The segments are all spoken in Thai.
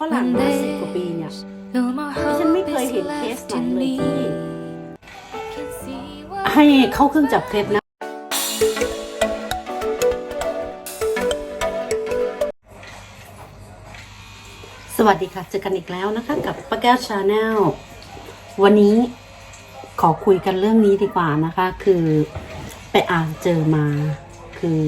ฝรั่งมาสิบกว่าปีเนี่ยดิฉันไม่เคยเห็นเคสไหนเลยที่ให้เข้าเครื่องจับเท็จนะ สวัสดีค่ะ เจอกันอีกแล้วนะคะ กับป้าแก้วชาแนลวันนี้ขอคุยกันเรื่องนี้ดีกว่านะคะ คือไปอ่านเจอมาคือ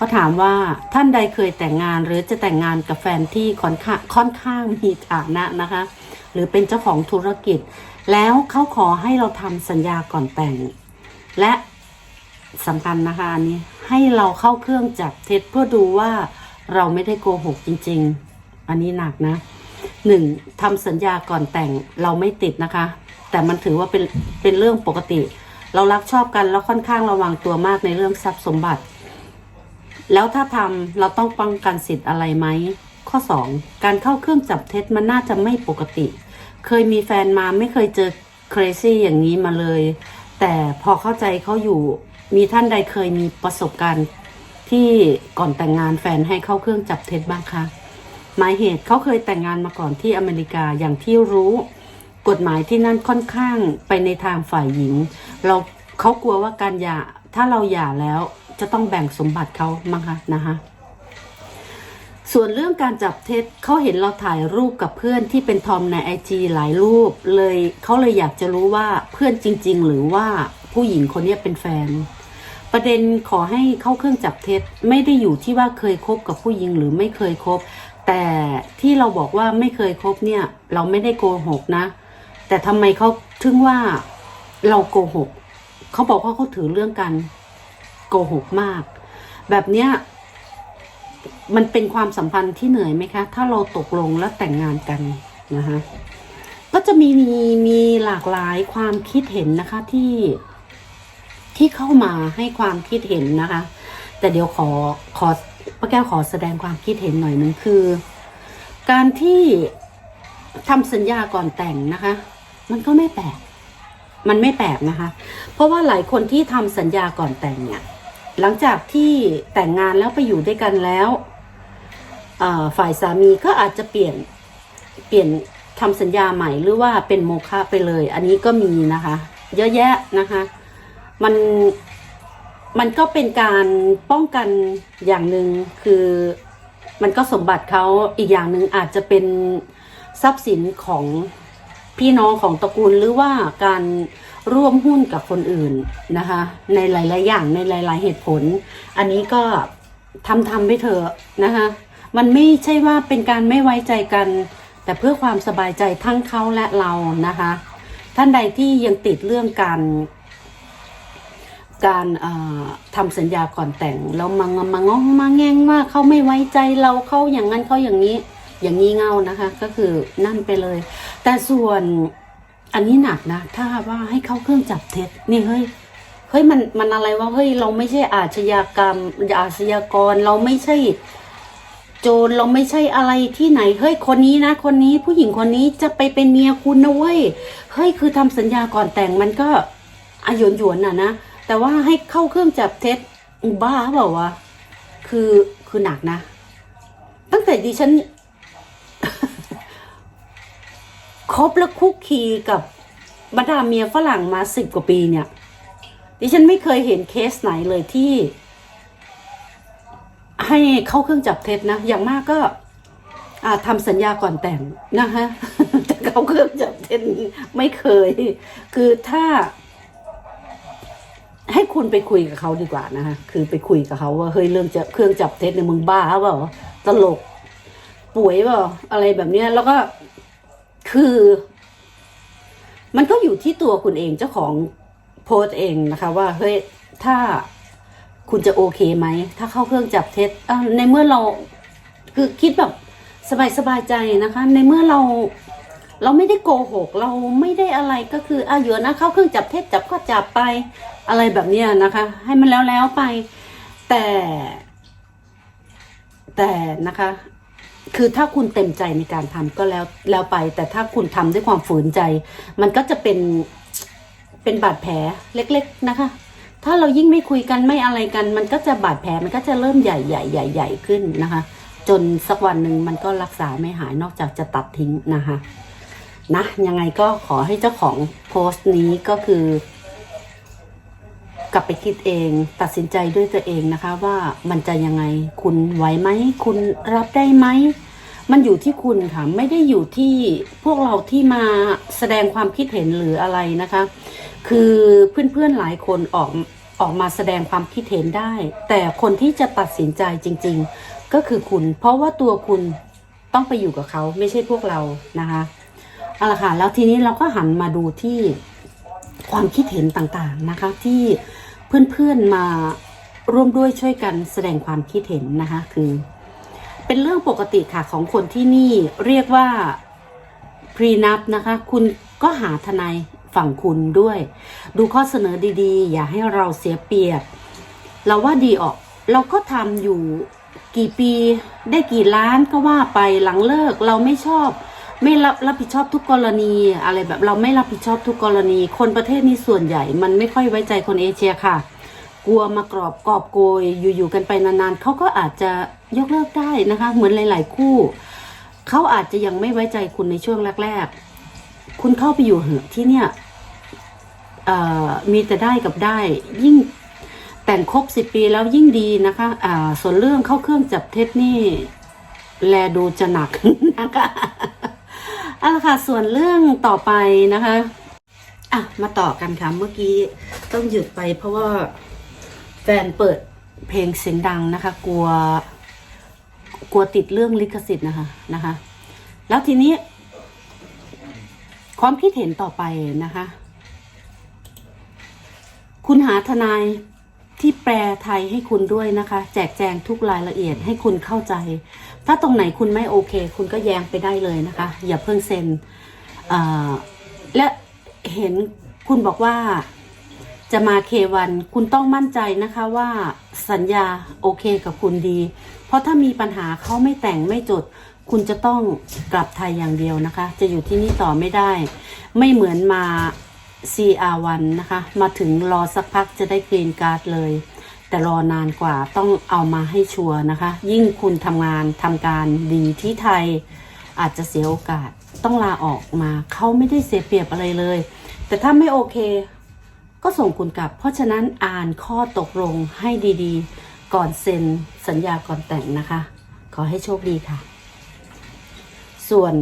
เขาถามว่าท่านใดเคยแต่งงานหรือจะแต่งงานกับแฟนที่ค่อนข้างค่อนข้างมีฐานะนะคะ หรือเป็นเจ้าของธุรกิจ แล้วเขาขอให้เราทำสัญญาก่อนแต่ง และสำคัญนะคะอันนี้ให้เราเข้าเครื่องจับเท็จเพื่อดูว่าเราไม่ได้โกหกจริง ๆ อันนี้หนักนะหนึ่งทำสัญญาก่อนแต่งเราไม่ติดนะคะ แต่มันถือว่าเป็นเป็นเรื่องปกติ เรารักชอบกันแล้วค่อนข้างระวังตัวมากในเรื่องทรัพย์สมบัติ แล้วถ้าทำเราต้องป้องกันสิทธิ์อะไรไหม ข้อ 2 การเข้าเครื่องจับเท็จมันน่าจะไม่ปกติ เคยมีแฟนมาไม่เคยเจอ crazy อย่างนี้มาเลย แต่พอเข้าใจเขาอยู่มีท่านใดเคยมีประสบการณ์ที่ก่อนแต่งงานแฟนให้เข้าเครื่องจับเท็จบ้างคะหมายเหตุเขาเคยแต่งงานมาก่อนที่อเมริกาอย่างที่รู้ กฎหมายที่นั่นค่อนข้างไปในทางฝ่ายหญิง เราเขากลัวว่าการหย่าถ้าเราหย่าแล้ว จะต้องแบ่งสมบัติเขามั้งคะนะคะส่วนเรื่องการจับเท็จเขาเห็นเราถ่ายรูปกับเพื่อนที่เป็นทอมในไอจีหลายรูป เลยเขาเลยอยากจะรู้ว่าเพื่อนจริง ๆ หรือว่าผู้หญิงคนนี้เป็นแฟน ประเด็นขอให้เข้าเครื่องจับเท็จไม่ได้อยู่ที่ว่าเคยคบกับผู้หญิงหรือไม่เคยคบ แต่ที่เราบอกว่าไม่เคยคบเนี่ย เราไม่ได้โกหกนะ แต่ทำไมเขาถึงว่าเราโกหกเขาบอกว่าเขาถือเรื่องการ โกหกมาก แบบเนี้ยมันเป็นความสัมพันธ์ที่เหนื่อยไหมคะ ถ้าเราตกลงแล้วแต่งงานกันนะคะก็จะมีมีมีหลากหลายความคิดเห็นนะคะที่ที่เข้ามาให้ความคิดเห็นนะคะ แต่เดี๋ยวขอขอป้าแก้วขอแสดงความคิดเห็นหน่อยหนึงคือ การที่ทำสัญญาก่อนแต่งนะคะ มันก็ไม่แปลกมันไม่แปลกนะคะ เพราะว่าหลายคนที่ทำสัญญาก่อนแต่งเนี่ย หลังจากที่แต่งงานแล้วไปอยู่ด้วยกันแล้วฝ่ายสามีก็อาจจะเปลี่ยนเปลี่ยนทำสัญญาใหม่หรือว่าเป็นโมฆะไปเลย อันนี้ก็มีนะคะ เยอะแยะนะคะ มันมันก็เป็นการป้องกันอย่างหนึ่งคือมันก็สมบัติเขาอีกอย่างหนึ่งอาจจะเป็นทรัพย์สินของพี่น้องของตระกูลหรือว่าการ ร่วมหุ้นกับคนอื่นนะคะ ในหลาย ๆ อย่างในหลาย ๆ เหตุผล อันนี้ก็ทำทำไปเถอะนะคะ มันไม่ใช่ว่าเป็นการไม่ไว้ใจกัน แต่เพื่อความสบายใจทั้งเขาและเรานะคะ ท่านใดที่ยังติดเรื่องการการเอ่อทำสัญญาก่อนแต่งแล้วมางมางองมาแงงว่าเขาไม่ไว้ใจเราเขาอย่างนั้นเขาอย่างนี้ อย่างนี้เง่านะคะ ก็คือนั่นไปเลย แต่ส่วน อันนี้หนักนะ ถ้าว่าให้เข้าเครื่องจับเท็จ นี่เฮ้ยเฮ้ยมันมันอะไรวะเฮ้ยเราไม่ใช่อาชญากรรมอาชญากรเราไม่ใช่ โจรเราไม่ใช่อะไรที่ไหนเฮ้ยคนนี้นะ คนนี้ผู้หญิงคนนี้จะไปเป็นเมียคุณนะเว้ยเฮ้ยคือทำสัญญาก่อนแต่งมันก็อายนหยวนๆน่ะนะแต่ว่าให้เข้าเครื่องจับเท็จบ้าเปล่าวะคือคือหนักนะ ตั้งแต่ดิฉัน คบและคุกคีกับบรรดาเมียฝรั่งมาสิบกว่าปีเนี่ย ดิฉันไม่เคยเห็นเคสไหนเลยที่ ให้เข้าเครื่องจับเท็จนะ อย่างมากก็อ่าทำสัญญาก่อนแต่งนะคะแต่เข้าเครื่องจับเท็จไม่เคย คือถ้า ให้คุณไปคุยกับเขาดีกว่านะคะคือไปคุยกับเขาว่าเฮ้ยเรื่องจะเครื่องจับเท็จเนี่ยมึงบ้าเปล่าตลกป่วยเปล่าอะไรแบบเนี้ยแล้วก็ คือ มันก็อยู่ที่ตัวคุณเองเจ้าของโพสต์เองนะคะ ว่าเฮ้ยถ้าคุณจะโอเคไหม ถ้าเข้าเครื่องจับเท็จในเมื่อเราคือคิดแบบสบายสบายๆใจนะคะ ในเมื่อเราเราไม่ได้โกหก เราไม่ได้อะไรก็คืออะอยู่นะเข้าเครื่องจับเท็จจับก็จับไปอะไรแบบเนี้ยนะคะ ให้มันแล้วแล้วไป แต่ แต่นะคะ คือถ้าคุณเต็มใจในการทำก็แล้วแล้วไป แต่ถ้าคุณทำด้วยความฝืนใจ มันก็จะเป็นเป็นบาดแผลเล็ก ๆนะคะ ถ้าเรายิ่งไม่คุยกันไม่อะไรกัน มันก็จะบาดแผลมันก็จะเริ่มใหญ่ใหญ่ใหญ่ใหญ่ขึ้นนะคะ จนสักวันหนึ่งมันก็รักษาไม่หายนอกจากจะตัดทิ้งนะคะนะยังไงก็ขอให้เจ้าของโพสต์นี้ก็คือ กลับไปคิดเอง ตัดสินใจด้วยตัวเองนะคะว่ามันจะยังไงคุณไหวไหมคุณรับได้ไหมมันอยู่ที่คุณค่ะไม่ได้อยู่ที่พวกเราที่มาแสดงความคิดเห็นหรืออะไรนะคะ คือเพื่อนๆหลายคนออกออกมาแสดงความคิดเห็นได้ แต่คนที่จะตัดสินใจจริง ๆ ก็คือคุณ เพราะว่าตัวคุณต้องไปอยู่กับเขาไม่ใช่พวกเรานะคะเอาละค่ะแล้วทีนี้เราก็หันมาดูที่ ความคิดเห็นต่างๆนะคะ ที่เพื่อนๆมาร่วมด้วยช่วยกันแสดงความคิดเห็นนะคะคือ เป็นเรื่องปกติค่ะของคนที่นี่เรียกว่าพรีนับนะคะ คุณก็หาทนายฝั่งคุณด้วย ดูข้อเสนอดีๆ อย่าให้เราเสียเปรียบ เราว่าดีออก เราก็ทำอยู่กี่ปีได้กี่ล้านก็ว่าไปหลังเลิกเราไม่ชอบ ไม่รับรับผิดชอบทุกกรณี อะไรแบบเราไม่รับผิดชอบทุกกรณี คนประเทศนี้ส่วนใหญ่ มันไม่ค่อยไว้ใจคนเอเชียค่ะ กลัวมากรอบกอบโกยอยู่ๆกันไปนานๆเขาก็อาจจะยกเลิกได้นะคะ เหมือนหลาย ๆ คู่เขาอาจจะยังไม่ไว้ใจคุณในช่วงแรก ๆ คุณเข้าไปอยู่เหอะที่เนี่ยมีแต่ได้กับได้ ยิ่งแต่งครบสิบปีแล้วยิ่งดีนะคะอ่าส่วนเรื่องเข้าเครื่องจับเท็จนี่ แลดูจะหนักนะคะ เอาละค่ะส่วนเรื่องต่อไปนะคะอะมาต่อกันค่ะเมื่อกี้ต้องหยุดไปเพราะว่าแฟนเปิดเพลงเสียงดังนะคะ กลัว กลัวติดเรื่องลิขสิทธิ์นะคะนะคะ แล้วทีนี้ ความคิดเห็นต่อไปนะคะ คุณหาทนาย ที่แปลไทยให้คุณด้วยนะคะ แจกแจงทุกรายละเอียดให้คุณเข้าใจ ถ้าตรงไหนคุณไม่โอเค คุณก็แย้งไปได้เลยนะคะ อย่าเพิ่งเซ็นและเห็นคุณบอกว่าจะมาเควันคุณต้องมั่นใจนะคะว่าสัญญาโอเคกับคุณดี เพราะถ้ามีปัญหาเขาไม่แต่งไม่จด คุณจะต้องกลับไทยอย่างเดียวนะคะ จะอยู่ที่นี่ต่อไม่ได้ ไม่เหมือนมา CR1 นะคะ มาถึงรอสักพักจะได้กรีนการ์ดเลย แต่รอนานกว่าต้องเอามาให้ชัวร์นะคะ ยิ่งคุณทำงานทำการดีที่ไทย อาจจะเสียโอกาสต้องลาออกมาเขาไม่ได้เสียเปรียบอะไรเลย แต่ถ้าไม่โอเค ก็ส่งคุณกลับ เพราะฉะนั้นอ่านข้อตกลงให้ดีๆ ก่อนเซ็นสัญญาก่อนแต่งนะคะ ขอให้โชคดีค่ะ ส่วน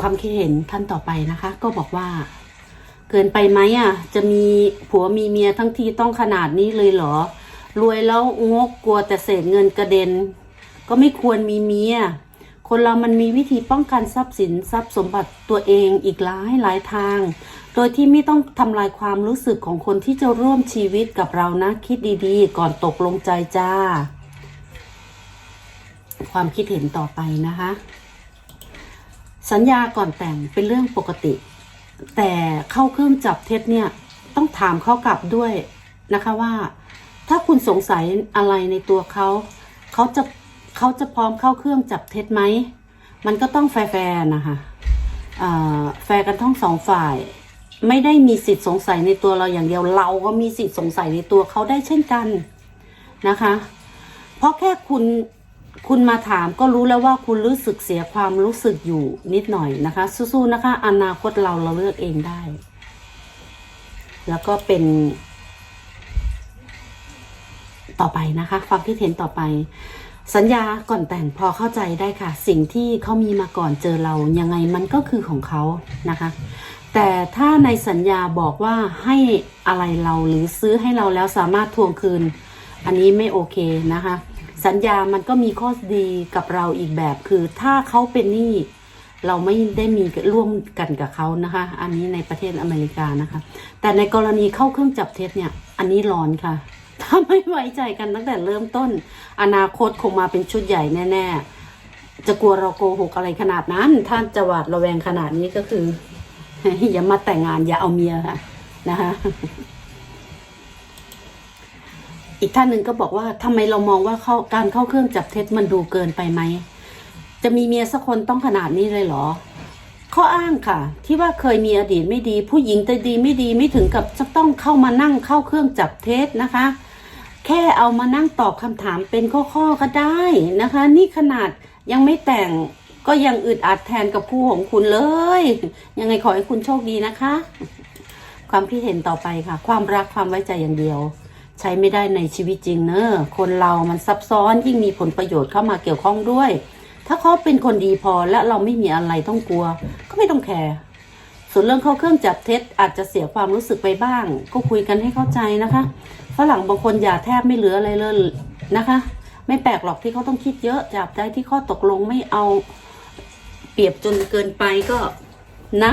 ความคิดเห็นท่านต่อไปนะคะ ก็บอกว่า เกินไปไหมอะ จะมีผัวมีเมียทั้งทีต้องขนาดนี้เลยเหรอ รวยแล้วงกกลัวแต่เศษเงินกระเด็น ก็ไม่ควรมีเมียคนเรามันมีวิธีป้องกันทรัพย์สินทรัพย์สมบัติตัวเองอีกหลายหลายทาง โดยที่ไม่ต้องทำลายความรู้สึกของคนที่จะร่วมชีวิตกับเรานะ คิดดีๆ ก่อนตกลงใจจ้า ความคิดเห็นต่อไปนะคะ สัญญาก่อนแต่งเป็นเรื่องปกติ แต่เข้าเครื่องจับเท็จเนี่ยต้องถามเขากลับด้วยนะคะว่า ถ้าคุณสงสัยอะไรในตัวเขาเขาจะเขาจะพร้อมเข้าเครื่องจับเท็จไหมมันก็ต้องแฟร์นะคะแฟร์กันทั้งสองฝ่าย ไม่ได้มีสิทธิ์สงสัยในตัวเราอย่างเดียวเราก็มีสิทธิ์สงสัยในตัวเขาได้เช่นกันนะคะ เพราะแค่คุณ คุณมาถามก็รู้แล้วว่าคุณรู้สึกเสียความรู้สึกอยู่นิดหน่อยนะคะ สู้ๆนะคะ อนาคตเราเราเลือกเองได้ แล้วก็เป็น ต่อไปนะคะความคิดเห็นต่อไป สัญญาก่อนแต่งพอเข้าใจได้ค่ะ สิ่งที่เขามีมาก่อนเจอเรายังไงมันก็คือของเขานะคะ แต่ถ้าในสัญญาบอกว่าให้อะไรเราหรือซื้อให้เราแล้วสามารถทวงคืน อันนี้ไม่โอเคนะคะ สัญญามันก็มีข้อดีกับเราอีกแบบคือถ้าเขาเป็นหนี้เราไม่ได้มีร่วมกันกับเขานะคะ อันนี้ในประเทศอเมริกานะคะ แต่ในกรณีเข้าเครื่องจับเท็จเนี่ย อันนี้ร้อนค่ะ ถ้าไม่ไว้ใจกันตั้งแต่เริ่มต้น อนาคตคงมาเป็นชุดใหญ่แน่ ๆ จะกลัวเราโกหกอะไรขนาดนั้น ท่านจะหวาดระแวงขนาดนี้ก็คือ อย่ามาแต่งงานอย่าเอาเมียค่ะนะคะ อีกท่านหนึ่งก็บอกว่าทำไมเรามองว่าเข้าการเข้าเครื่องจับเท็จมันดูเกินไปไหม จะมีเมียสักคนต้องขนาดนี้เลยเหรอข้ออ้างค่ะ ที่ว่าเคยมีอดีตไม่ดี ผู้หญิงแต่ดีไม่ดีไม่ถึงกับจะต้องเข้ามานั่งเข้าเครื่องจับเท็จนะคะ แค่เอามานั่งตอบคำถามเป็นข้อๆก็ได้นะคะ นี่ขนาดยังไม่แต่งก็ยังอึดอัดแทนกับคู่ของคุณเลย ยังไงขอให้คุณโชคดีนะคะ ความคิดเห็นต่อไปค่ะ ความรักความไว้ใจอย่างเดียว ใช้ไม่ได้ในชีวิตจริงเนอะคนเรามันซับซ้อนยิ่งมีผลประโยชน์เข้ามาเกี่ยวข้องด้วย ถ้าเขาเป็นคนดีพอและเราไม่มีอะไรต้องกลัว ก็ไม่ต้องแคร์ส่วนเรื่องเข้าเครื่องจับเท็จอาจจะเสียความรู้สึกไปบ้าง ก็คุยกันให้เข้าใจนะคะฝรั่งบางคนอย่าแทบไม่เหลืออะไรเลยนะคะ ไม่แปลกหรอกที่เขาต้องคิดเยอะจับได้ที่ข้อตกลงไม่เอาเปรียบจนเกินไปก็นะ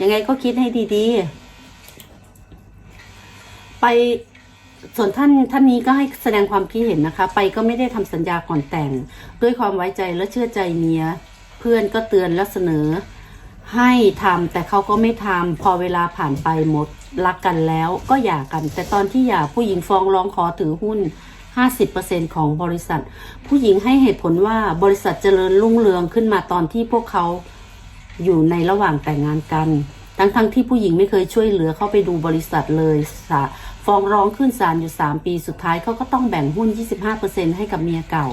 ยังไงก็คิดให้ดีๆ ไปส่วนท่านท่านนี้ก็ให้แสดงความคิดเห็นนะคะ ไปก็ไม่ได้ทำสัญญาก่อนแต่ง ด้วยความไว้ใจและเชื่อใจเมีย เพื่อนก็เตือนและเสนอ ให้ทำแต่เขาก็ไม่ทำพอเวลาผ่านไปหมดรักกันแล้วก็หย่ากัน แต่ตอนที่หย่าผู้หญิงฟ้องร้องขอถือหุ้น 50%ของบริษัท ผู้หญิงให้เหตุผลว่าบริษัทเจริญรุ่งเรืองขึ้นมาตอนที่พวกเขาอยู่ในระหว่างแต่งงานกัน ทั้งๆทที่ผู้หญิงไม่เคยช่วยเหลือเข้าไปดูบริษัทเลยสาฟ้องร้องขึ้นศาลอยู่ 3 ปีสุดท้ายเขาก็ต้องแบ่งหุ้น 25%ให้กับเมียเก่า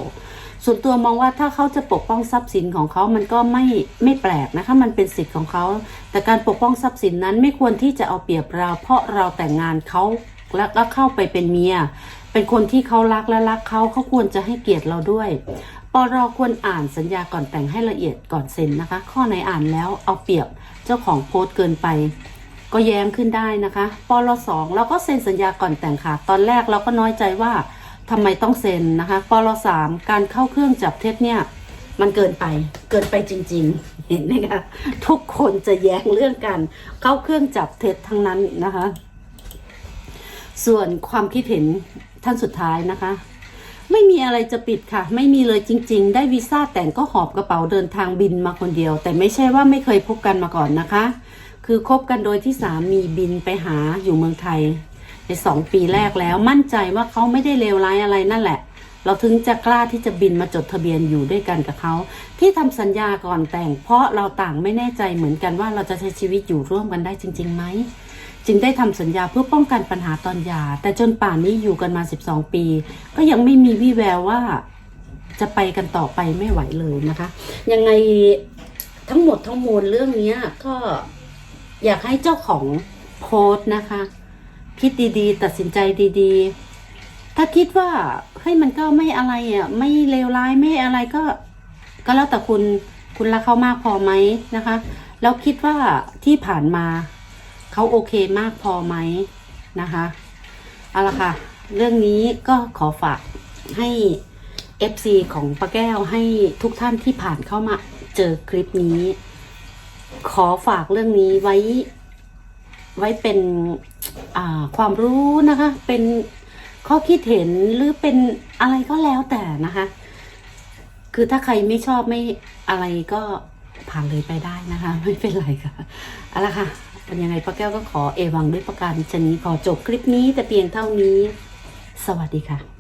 ส่วนตัวมองว่าถ้าเขาจะปกป้องทรัพย์สินของเขามันก็ไม่ไม่แปลกนะคะ มันเป็นสิทธิ์ของเขา แต่การปกป้องทรัพย์สินนั้นไม่ควรที่จะเอาเปรียบเรา เพราะเราแต่งงานเขาแล้วก็เข้าไปเป็นเมีย เป็นคนที่เขารักและรักเขาเขาควรจะให้เกียรติเราด้วยปรควรอ่านสัญญาก่อนแต่งให้ละเอียดก่อนเซ็นนะคะ ข้อไหนอ่านแล้วเอาเปรียบ เจ้าของโพสต์เกินไป ก็แย้งขึ้นได้นะคะปรสองเราก็เซ็นสัญญาก่อนแต่งค่ะ ตอนแรกเราก็น้อยใจว่าทำไมต้องเซ็นนะคะปรสามการเข้าเครื่องจับเท็จเนี่ยมันเกินไปเกินไปจริง ๆ เห็นไหมคะทุกคนจะแย้งเรื่องการเข้าเครื่องจับเท็จทั้งนั้นนะคะ ส่วนความคิดเห็นท่านสุดท้ายนะคะ ไม่มีอะไรจะปิดค่ะ ไม่มีเลยจริง ๆ ได้วีซ่าแต่งก็หอบกระเป๋าเดินทางบินมาคนเดียว แต่ไม่ใช่ว่าไม่เคยพบกันมาก่อนนะคะ คือคบกันโดยที่สามีบินไปหาอยู่เมืองไทย ในสองปีแรกแล้วมั่นใจว่าเขาไม่ได้เลวร้ายอะไรนั่นแหละ เราถึงจะกล้าที่จะบินมาจดทะเบียนอยู่ด้วยกันกับเขาที่ทำสัญญาก่อนแต่ง เพราะเราต่างไม่แน่ใจเหมือนกันว่าเราจะใช้ชีวิตอยู่ร่วมกันได้จริงๆไหม จึงได้ทำสัญญาเพื่อป้องกันปัญหาตอนหย่าแต่จนป่านนี้อยู่กันมา 12 ปี ก็ยังไม่มีวี่แววว่าจะไปกันต่อไปไม่ไหวเลยนะคะ ยังไงทั้งหมดทั้งมวลเรื่องนี้ก็อยากให้เจ้าของโพสต์นะคะ คิดดีๆ ตัดสินใจดีๆ ถ้าคิดว่าเฮ้ยมันก็ไม่อะไรอะไม่เลวร้ายไม่อะไรก็ ก็แล้วแต่คุณคุณรักเขามากพอไหมนะคะ แล้วคิดว่าที่ผ่านมา เขาโอเคมากพอไหมนะคะเอาละค่ะ เรื่องนี้ก็ขอฝากให้ FC ของป้าแก้วให้ทุกท่านที่ผ่านเข้ามาเจอคลิปนี้ ขอฝากเรื่องนี้ไว้ ไว้เป็นความรู้นะคะ เป็นข้อคิดเห็นหรือเป็นอะไรก็แล้วแต่นะคะ คือถ้าใครไม่ชอบไม่อะไรก็ผ่านเลยไปได้นะคะ ไม่เป็นไรค่ะเอาละค่ะ เป็นยังไงป้าแก้วก็ขอเอวังด้วยประการชนี้ขอจบคลิปนี้แต่เพียงเท่านี้ สวัสดีค่ะประเทศชาแนลสวัสดีค่ะ